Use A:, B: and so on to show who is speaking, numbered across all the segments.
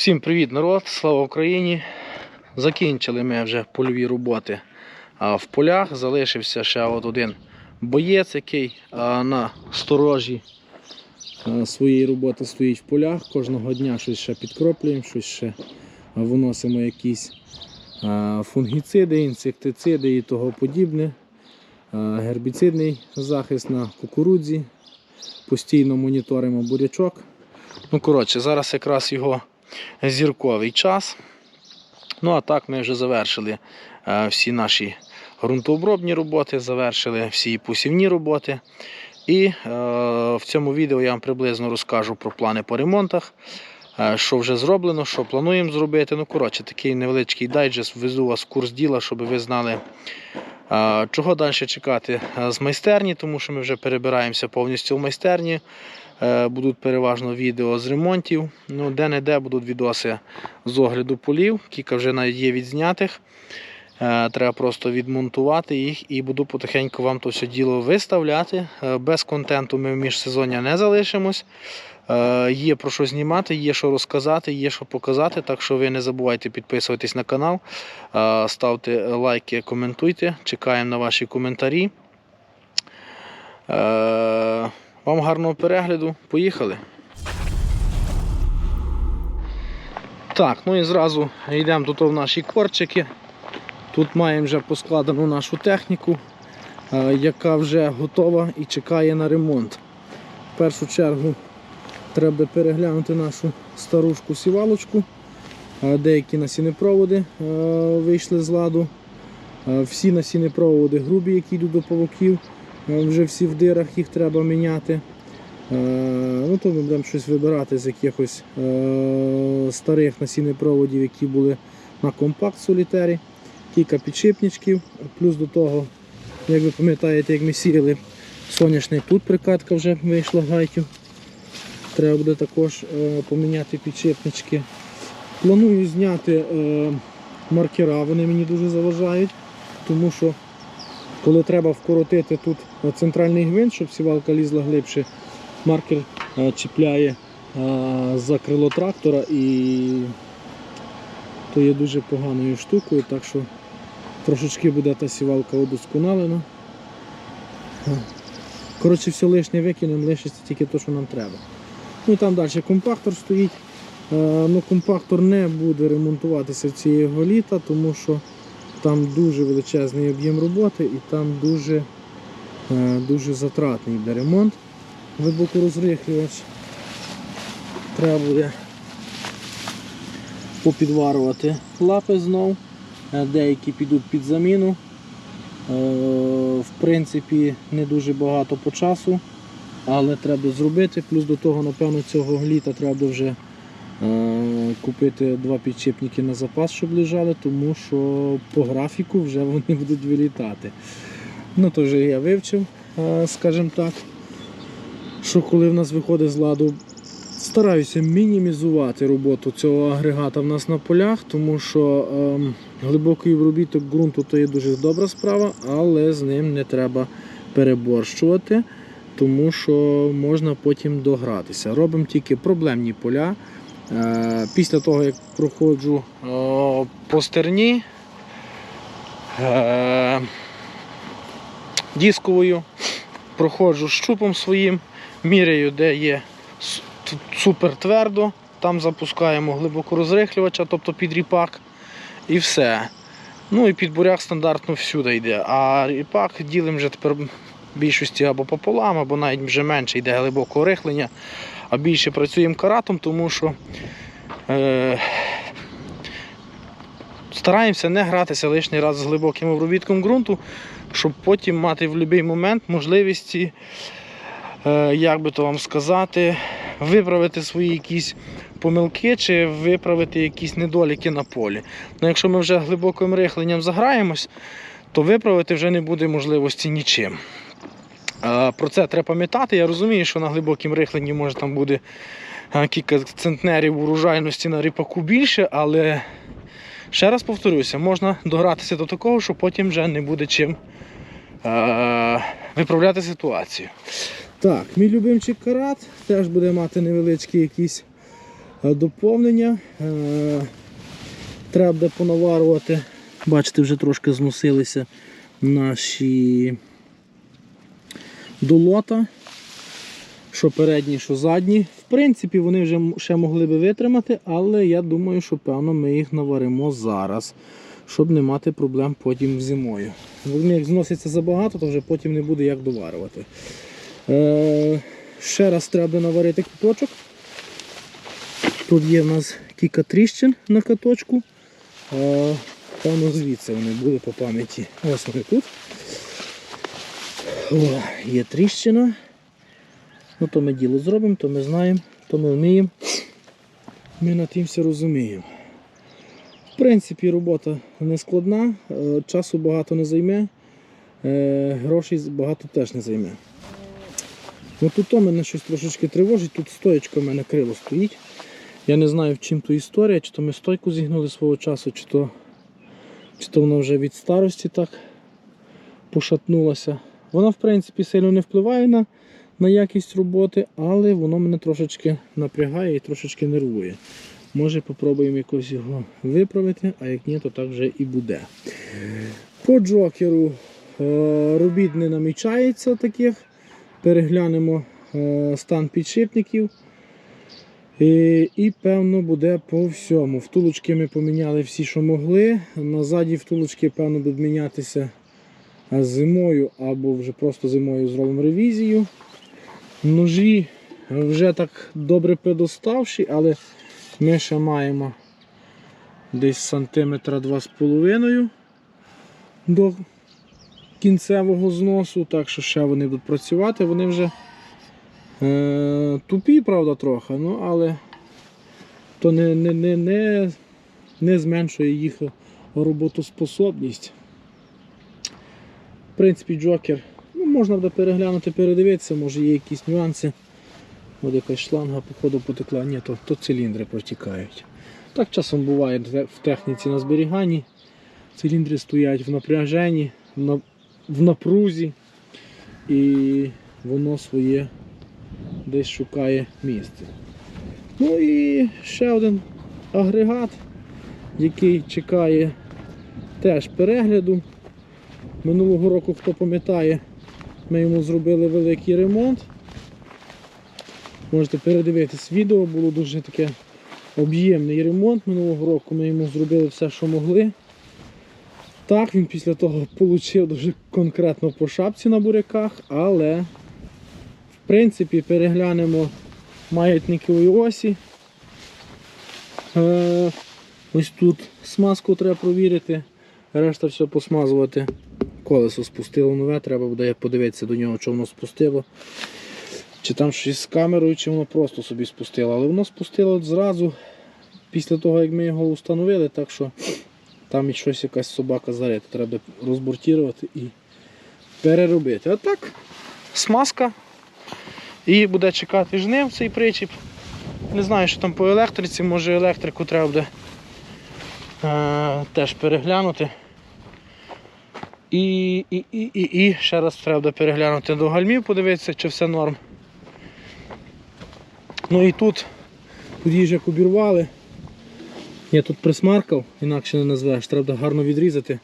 A: Всім привіт, народ! Слава Україні! Закінчили ми вже польові роботи в полях. Залишився ще от один боєць, який на сторожі своєї роботи стоїть в полях. Кожного дня щось ще підкроплюємо, щось ще виносимо якісь фунгіциди, інсектициди і того подібне. Гербіцидний захист на кукурудзі. Постійно моніторимо бурячок. Ну, коротше, зараз якраз його зірковий час. Ну, а так ми вже завершили е, всі наші ґрунтообробні роботи, завершили всі посівні роботи. І е, в цьому відео я вам приблизно розкажу про плани по ремонтах, е, що вже зроблено, що плануємо зробити. Ну, коротше, такий невеличкий дайджест, введу вас в курс діла, щоб ви знали, чого далі чекати з майстерні, тому що ми вже перебираємося повністю в майстерні. Е, Будуть переважно відео з ремонтів. Ну, де-не-де будуть відоси з огляду полів. Кілька вже навіть є відзнятих. Е, Треба просто відмонтувати їх і буду потихеньку вам то все діло виставляти. Е, Без контенту ми в міжсезоння не залишимось. Є про що знімати, є що розказати, є що показати. Так що ви не забувайте підписуватись на канал, ставте лайки, коментуйте. Чекаємо на ваші коментарі. Вам гарного перегляду. Поїхали. Так, ну і зразу йдемо тут в наші корчики. Тут маємо вже поскладену нашу техніку, е, яка вже готова і чекає на ремонт. В першу чергу треба переглянути нашу старушку сівалочку. Е, Деякі насіннепроводи е, вийшли з ладу. Всі насіннепроводи грубі, які йдуть до павуків. Вже всі в дирах їх треба міняти. Ну, то ми будемо щось вибирати з якихось е, старих насіннепроводів, які були на компакт солітері. Кілька підшипничків. Плюс до того, як ви пам'ятаєте, як ми сіяли соняшник, тут прикатка вже вийшла гайтю. Треба буде також е, поміняти підшипнички. Планую зняти е, маркера, вони мені дуже заважають, тому що коли треба вкоротити тут центральний гвинт, щоб сівалка лізла глибше, маркер е, чіпляє е, за крило трактора і то є дуже поганою штукою, так що трошечки буде та сівалка удосконалена. Е, Коротше, все лишнє викинемо, лишиться тільки те, що нам треба. Ну і там далі компактор стоїть. Ну, компактор не буде ремонтуватися цього літа, тому що там дуже величезний об'єм роботи і там дуже, е, дуже затратний буде ремонт. Глибокорозрихлювач. Треба буде попідварувати лапи знов. Е, Деякі підуть під заміну. Е, В принципі, не дуже багато по часу, але треба зробити. Плюс до того, напевно, цього літа треба вже купити два підчепники на запас, щоб лежали, тому що по графіку вже вони будуть вилітати. Ну, то вже я вивчив, е, скажімо так, що коли в нас виходить з ладу, стараюся мінімізувати роботу цього агрегата в нас на полях, тому що ем, глибокий обробіток ґрунту то є дуже добра справа, але з ним не треба переборщувати, тому що можна потім догратися. Робимо тільки проблемні поля. Е, Після того, як проходжу по стерні е, дисковою, проходжу щупом своїм, міряю, де є супер твердо, там запускаємо глибокорозрихлювача, тобто під ріпак, і все. Ну і під буряк стандартно всюди йде. А ріпак ділимо вже тепер більшості або пополам, або навіть вже менше йде глибокого рихлення, а більше працюємо каратом, тому що е, стараємося не гратися лишній раз з глибоким обробітком ґрунту, щоб потім мати в будь-який момент можливості, е, як би то вам сказати, виправити свої якісь помилки чи виправити якісь недоліки на полі. Ну, якщо ми вже глибоким рихленням заграємось, то виправити вже не буде можливості нічим. Е, Про це треба пам'ятати. Я розумію, що на глибокім рихленні може там буде е, кілька центнерів урожайності на ріпаку більше, але ще раз повторюся, можна догратися до такого, що потім вже не буде чим е, виправляти ситуацію. Так, мій любимчик карат теж буде мати невеличкі якісь доповнення. Треба буде понаварувати. Бачите, вже трошки зносилися наші долота. Що передні, що задні. В принципі, вони вже ще могли би витримати, але я думаю, що певно ми їх наваримо зараз, щоб не мати проблем потім зимою. Вони як зносяться забагато, то вже потім не буде як доварювати. Е, ще раз треба наварити куточок. Тут є в нас кілька тріщин на каточку. Е, певно, звідси вони були по пам'яті. Ось вони тут. О, є тріщина. Ну, то ми діло зробимо, то ми знаємо, то ми вміємо. Ми над тим все розуміємо. В принципі, робота не складна, е, часу багато не займе, е, грошей багато теж не займе. Ну тут то мене щось трошечки тривожить, тут стоєчка в мене криво стоїть. Я не знаю, в чим то історія, чи то ми стойку зігнули свого часу, чи то, чи то вона вже від старості так пошатнулася. Вона, в принципі, сильно не впливає на, на якість роботи, але воно мене трошечки напрягає і трошечки нервує. Може попробуємо якось його виправити, а як ні, то так вже і буде. По джокеру е, робіт не намічається таких. Переглянемо е, стан підшипників. І, і певно буде по всьому. Втулочки ми поміняли всі, що могли. Назаді втулочки, певно, будуть мінятися зимою або вже просто зимою зробимо ревізію. Ножі вже так добре предоставші, але ми ще маємо десь сантиметра 2,5 до кінцевого зносу, так що ще вони будуть працювати. Вони вже е, тупі, правда, трохи, ну, але то не, не, не, не, не зменшує їх роботоспособність. Принципі, джокер ну, можна буде переглянути, передивитися, може є якісь нюанси. От якась шланга, походу, потекла. Ні, то, то циліндри протікають. Так часом буває в техніці на зберіганні. Циліндри стоять в напряженні, в напрузі, і воно своє десь шукає місце. Ну і ще один агрегат, який чекає теж перегляду. Минулого року, хто пам'ятає, ми йому зробили великий ремонт. Можете передивитись відео, було дуже таке об'ємний ремонт. Минулого року ми йому зробили все, що могли. Так, він після того отримав дуже конкретно по шапці на буряках, але в принципі переглянемо маятникові осі. Е, ось тут смазку треба провірити, решта все посмазувати. Колесо спустило нове, треба буде подивитися до нього, що воно спустило. Чи там щось з камерою, чи воно просто собі спустило. Але воно спустило зразу після того, як ми його встановили, так що там і щось якась собака зарита. Треба розбортувати і переробити. А так, смазка. І буде чекати жнив цей причіп. Не знаю, що там по електриці, може електрику треба буде е, теж переглянути. І, і, і, і, і ще раз треба переглянути до гальмів, подивитися, чи все норм. Ну і тут, їжак обірвали. Я тут присмаркав, інакше не назвеш. Треба гарно відрізати,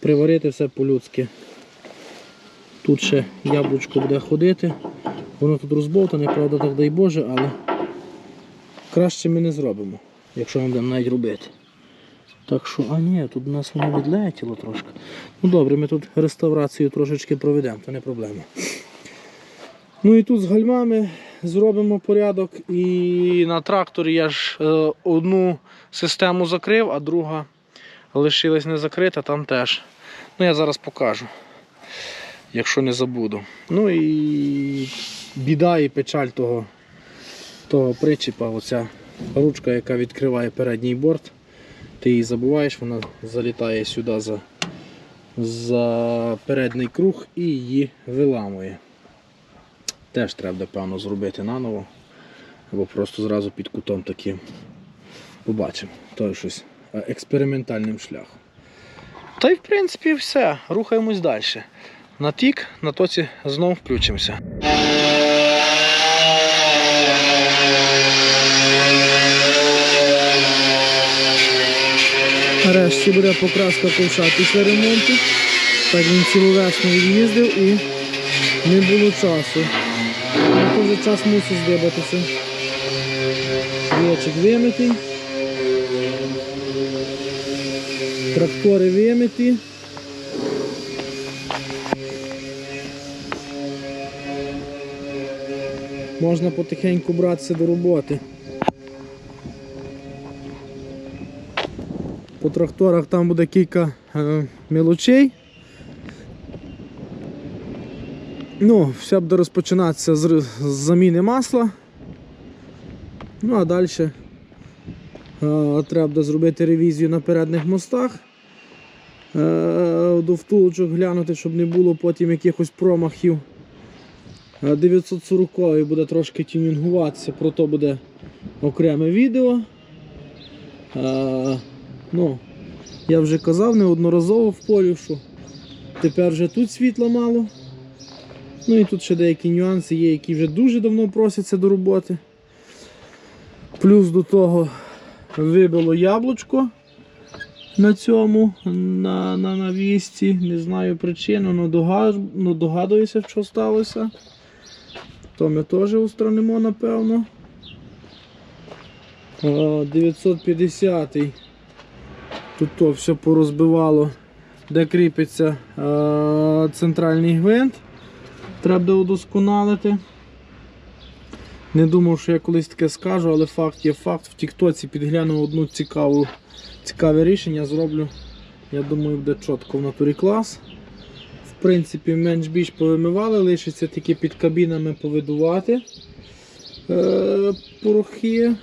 A: приварити все по-людськи. Тут ще яблучко буде ходити. Воно тут розбовтане, правда, так дай Боже, але краще ми не зробимо, якщо ми будемо навіть робити. Так що, а ні, тут у нас воно відлетіло трошки. Ну добре, ми тут реставрацію трошечки проведемо, то не проблема. Ну і тут з гальмами зробимо порядок. І на тракторі я ж е, одну систему закрив, а друга лишилась не закрита, там теж. Ну я зараз покажу, якщо не забуду. Ну і біда і печаль того, того причіпа, оця ручка, яка відкриває передній борт. Ти її забуваєш, вона залітає сюди за, за передній круг і її виламує. Теж треба, певно, зробити наново. Або просто зразу під кутом таким. Побачимо. То щось е, експериментальним шляхом. Та й в принципі все. Рухаємось далі. На тік, на тоці знову включимося. Нарешті буде покраска ковша після ремонту. Так він цілу весну від'їздив і не було часу. Ну, то вже час мусить здибатися. Вічик вимитий. Трактори вимиті. Можна потихеньку братися до роботи. По тракторах там буде кілька е, мелочей. Ну, все буде розпочинатися з, з заміни масла. Ну а далі е, треба буде зробити ревізію на передніх мостах. Е, до втулочок глянути, щоб не було потім якихось промахів. Е, 940 буде трошки тюнінгуватися, про то буде окреме відео. Е, ну, я вже казав неодноразово в полі, що тепер вже тут світла мало. Ну і тут ще деякі нюанси є, які вже дуже давно просяться до роботи. Плюс до того вибило яблучко на цьому, на, на навісці. Не знаю причину, але догад, ну, догадуюся, що сталося. То ми теж устранимо, напевно. О, 950 Тут то все порозбивало, де кріпиться е, центральний гвинт. Треба удосконалити. Не думав, що я колись таке скажу, але факт є факт. В Тіктоці підглянув одну цікаву, цікаве рішення. Зроблю, я думаю, буде чітко в натурі клас. В принципі, менш більш повимивали, лишиться тільки під кабінами повидувати е, порохи,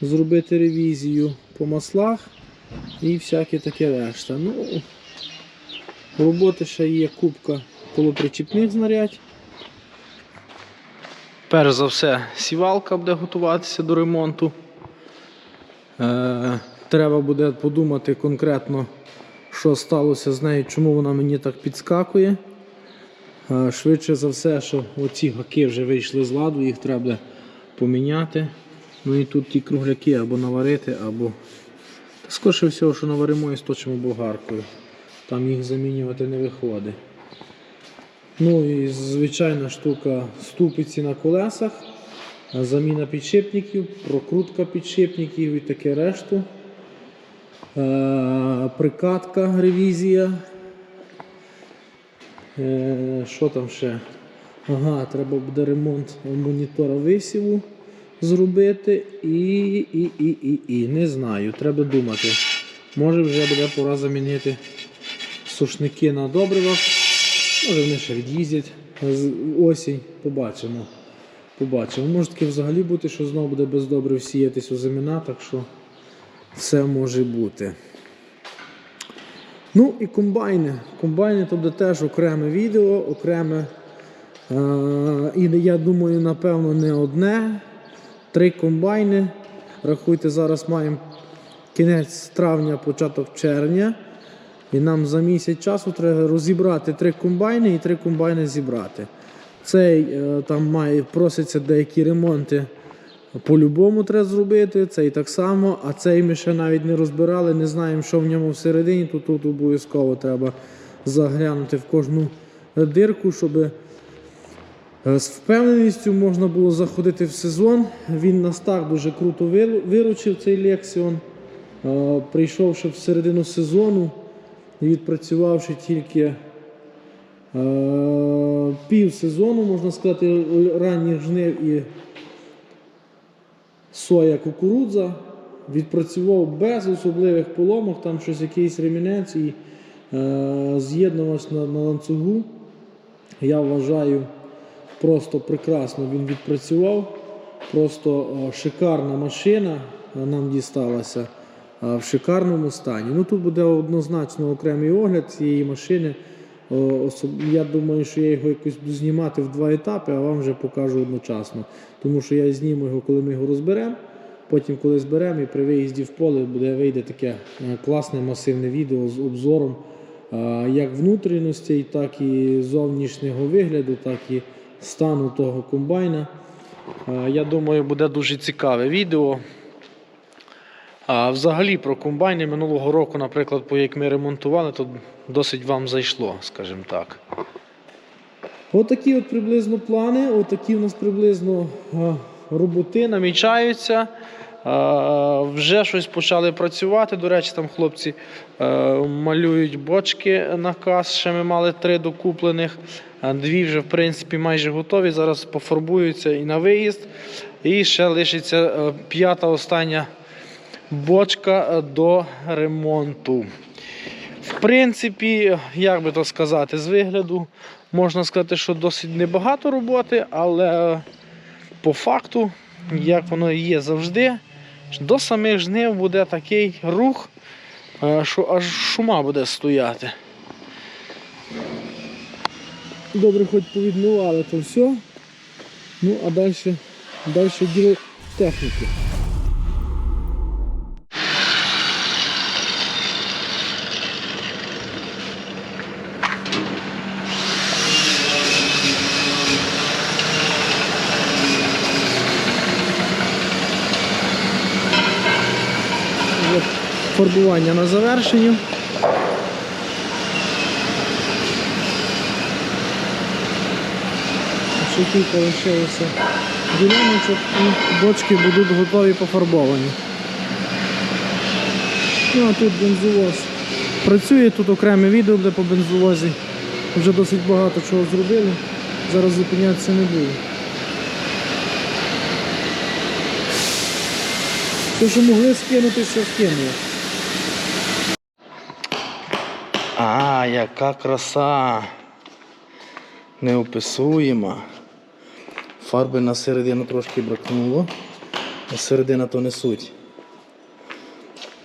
A: зробити ревізію по маслах і всяке таке решта. Ну, роботи ще є кубка полупричіпних знарядь. Перш за все, сівалка буде готуватися до ремонту. Е, треба буде подумати конкретно, що сталося з нею, чому вона мені так підскакує. Е, швидше за все, що оці гаки вже вийшли з ладу, їх треба поміняти. Ну і тут ті кругляки або наварити, або. Скоріше всього, що наваримо і сточимо болгаркою. Там їх замінювати не виходить. Ну і звичайна штука ступиці на колесах, заміна підшипників, прокрутка підшипників і таке решту. Е, Прикатка, ревізія. Е, Що там ще? Ага, треба буде ремонт монітора висіву зробити. І, і, і, і, і. Не знаю, треба думати. Може вже буде пора замінити сушники на добрива. Може вони ще від'їздять осінь, побачимо. Побачимо. Може таки взагалі бути, що знову буде без добрив сіятись у зимина, так що все може бути. Ну і комбайни. Комбайни то буде теж окреме відео, окреме. Е, і я думаю, напевно, не одне. Три комбайни. Рахуйте, зараз маємо кінець травня, початок червня. І нам за місяць часу треба розібрати три комбайни і три комбайни зібрати. Цей е, там має проситься деякі ремонти. По-любому треба зробити, цей так само, а цей ми ще навіть не розбирали, не знаємо, що в ньому всередині, то тут обов'язково треба заглянути в кожну дирку, щоб е, з впевненістю можна було заходити в сезон. Він нас так дуже круто виручив цей Лексіон. Е, Прийшовши в середину сезону, і відпрацювавши тільки е, пів сезону, можна сказати, ранніх жнив і соя кукурудза, відпрацював без особливих поломок, там щось якийсь ремінець і е, з'єднувався на, на ланцюгу. Я вважаю, просто прекрасно він відпрацював. Просто е, шикарна машина е, нам дісталася е, в шикарному стані. Ну тут буде однозначно окремий огляд цієї машини. Я думаю, що я його якось буду знімати в два етапи, а вам вже покажу одночасно. Тому що я зніму його, коли ми його розберемо. Потім, коли зберемо і при виїзді в поле буде вийде таке класне масивне відео з обзором як внутрішностей, так і зовнішнього вигляду, так і стану того комбайна. Е, Я думаю, буде дуже цікаве відео. А взагалі про комбайни минулого року, наприклад, по як ми ремонтували, то досить вам зайшло, скажімо так. Отакі от приблизно плани, отакі у нас приблизно е, роботи намічаються. Вже щось почали працювати. До речі, там хлопці е, малюють бочки на каз. Ще ми мали три докуплених. Дві вже, в принципі, майже готові. Зараз пофарбуються і на виїзд. І ще лишиться е, п'ята остання бочка е, до ремонту. В принципі, як би то сказати, з вигляду можна сказати, що досить небагато роботи, але по факту, як воно є завжди, до самих жнив буде такий рух, е, що аж шума буде стояти. Добре, хоч повідмивали то все. Ну, а далі, далі діло техніки. От фарбування на завершенні. Ще кілька лишилося діляночок і бочки будуть готові пофарбовані. Ну а тут бензовоз працює, тут окреме відео буде по бензовозі. Вже досить багато чого зробили. Зараз зупинятися не буду. Те, що могли скинути, все скинули. А, яка краса. Неописуєма. Фарби на середину трошки бракнуло, а середина то не суть.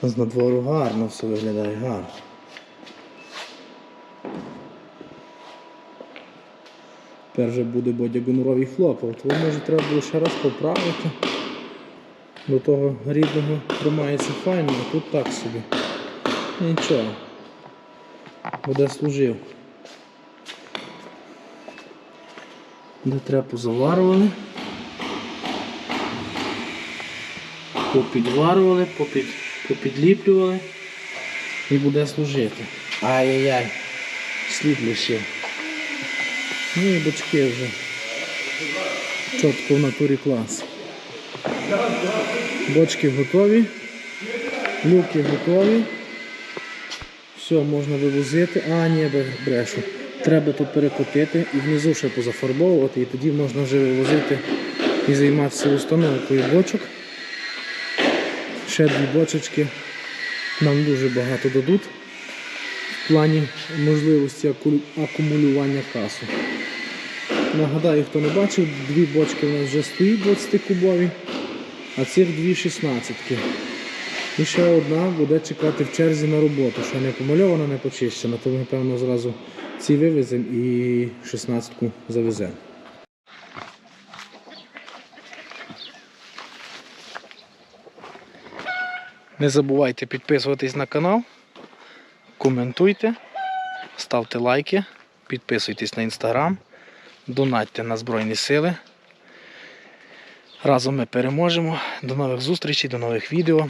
A: З надвору гарно все виглядає гарно. Тепер вже буде Бодя гоноровий хлоп, от може треба було ще раз поправити. До того рідного тримається файно, а тут так собі. Нічого. Буде служив. Де треба позаварували. Попідварували, попід, попідліплювали і буде служити. Ай-яй-яй, слід лишив. Ну і бочки вже. Чітко в натурі клас. Бочки готові, люки готові. Все, можна вивозити. А, ні, брешу. Треба тут перекотити і внизу ще позафарбовувати, і тоді можна вже вивозити і займатися установкою бочок. Ще дві бочечки нам дуже багато дадуть в плані можливості акумулювання касу. Нагадаю, хто не бачив, дві бочки у нас вже стоїть 20-кубові, а цих дві 16-ки. І ще одна буде чекати в черзі на роботу, що не помальована, не почищена, то ми, певно, зразу ці вивеземо і 16-ку завеземо. Не забувайте підписуватись на канал, коментуйте, ставте лайки, підписуйтесь на інстаграм, донатьте на Збройні Сили. Разом ми переможемо. До нових зустрічей, до нових відео.